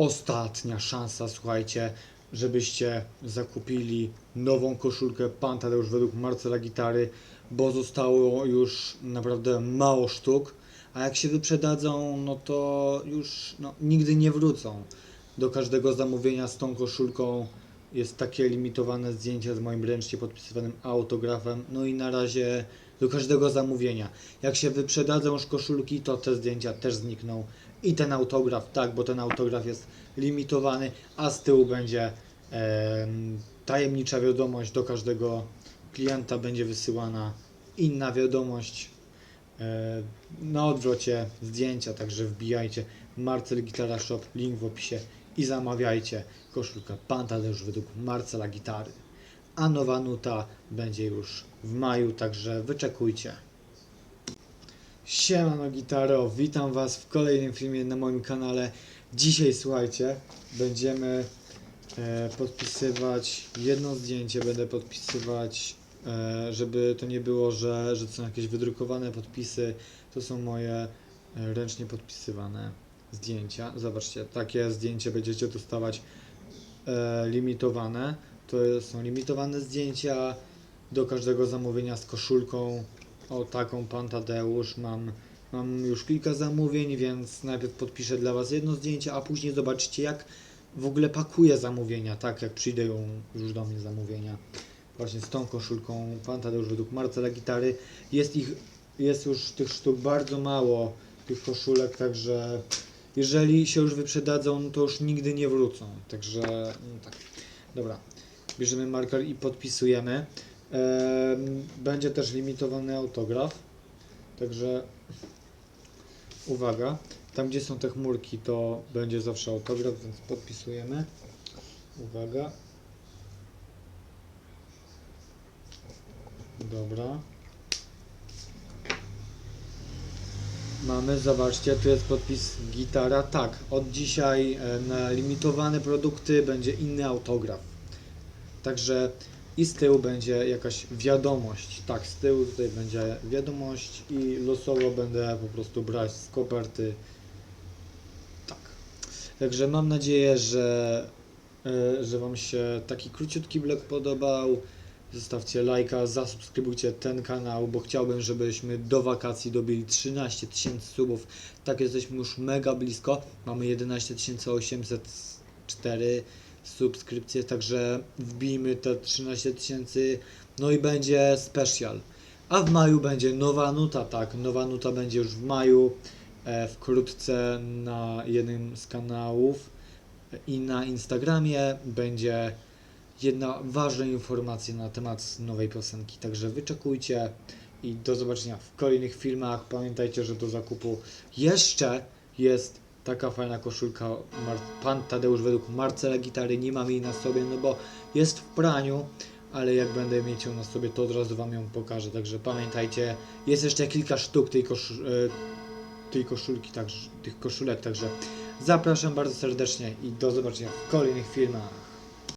ostatnia szansa, słuchajcie, żebyście zakupili nową koszulkę Pan Tadeusz według Marcela Gitary, bo zostało już naprawdę mało sztuk, a jak się wyprzedadzą, no to już no, nigdy nie wrócą. Do każdego zamówienia z tą koszulką jest takie limitowane zdjęcie z moim ręcznie podpisywanym autografem, no i na razie do każdego zamówienia. Jak się wyprzedadzą już koszulki, to te zdjęcia też znikną. I ten autograf, tak, bo ten autograf jest limitowany, a z tyłu będzie em, tajemnicza wiadomość do każdego klienta będzie wysyłana inna wiadomość e, na odwrocie zdjęcia, także wbijajcie Marcel Gitara Shop, link w opisie i zamawiajcie koszulkę Pan Tadeusz według Marcela Gitary. A nowa nuta będzie już w maju, także wyczekujcie. Siemano Gitaro, witam Was w kolejnym filmie na moim kanale. Dzisiaj słuchajcie, będziemy e, podpisywać jedno zdjęcie, będę podpisywać, e, żeby to nie było, że, że są jakieś wydrukowane podpisy, to są moje e, ręcznie podpisywane zdjęcia. Zobaczcie, takie zdjęcie będziecie dostawać e, limitowane. To są limitowane zdjęcia do każdego zamówienia z koszulką. O taką pan Tadeusz. Mam, mam już kilka zamówień, więc najpierw podpiszę dla Was jedno zdjęcie, a później zobaczycie jak w ogóle pakuję zamówienia, tak jak przyjdą już do mnie zamówienia. Właśnie z tą koszulką pan Tadeusz według Marcela Gitary. Jest ich, jest już tych sztuk bardzo mało, tych koszulek, także jeżeli się już wyprzedadzą, to już nigdy nie wrócą. Także no tak. Dobra. Bierzemy marker i podpisujemy. Em, Będzie też limitowany autograf. Także uwaga. Tam gdzie są te chmurki, to będzie zawsze autograf, więc podpisujemy. Uwaga. Dobra. Mamy, zobaczcie, tu jest podpis gitara. Tak, od dzisiaj e, na limitowane produkty będzie inny autograf. Także i z tyłu będzie jakaś wiadomość. Tak, z tyłu tutaj będzie wiadomość i losowo będę po prostu brać z koperty. Tak. Także mam nadzieję, że, e, że Wam się taki króciutki blog podobał. Zostawcie lajka, zasubskrybujcie ten kanał, bo chciałbym, żebyśmy do wakacji dobili 13 tysięcy subów. Tak jesteśmy już mega blisko. Mamy 11 804 subskrypcje, także wbijmy te 13 tysięcy. No i będzie special. A w maju będzie nowa nuta, tak. Nowa nuta będzie już w maju. E, wkrótce na jednym z kanałów i na Instagramie będzie jedna ważna informacja na temat nowej piosenki. Także wyczekujcie i do zobaczenia w kolejnych filmach. Pamiętajcie, że do zakupu jeszcze jest taka fajna koszulka Mar- Pan Tadeusz według Marcela Gitary. Nie mam jej na sobie, no bo jest w praniu, ale jak będę mieć ją na sobie, to od razu Wam ją pokażę. Także pamiętajcie, jest jeszcze kilka sztuk tej, kosz- e, tej koszulki, także, tych koszulek, także zapraszam bardzo serdecznie i do zobaczenia w kolejnych filmach.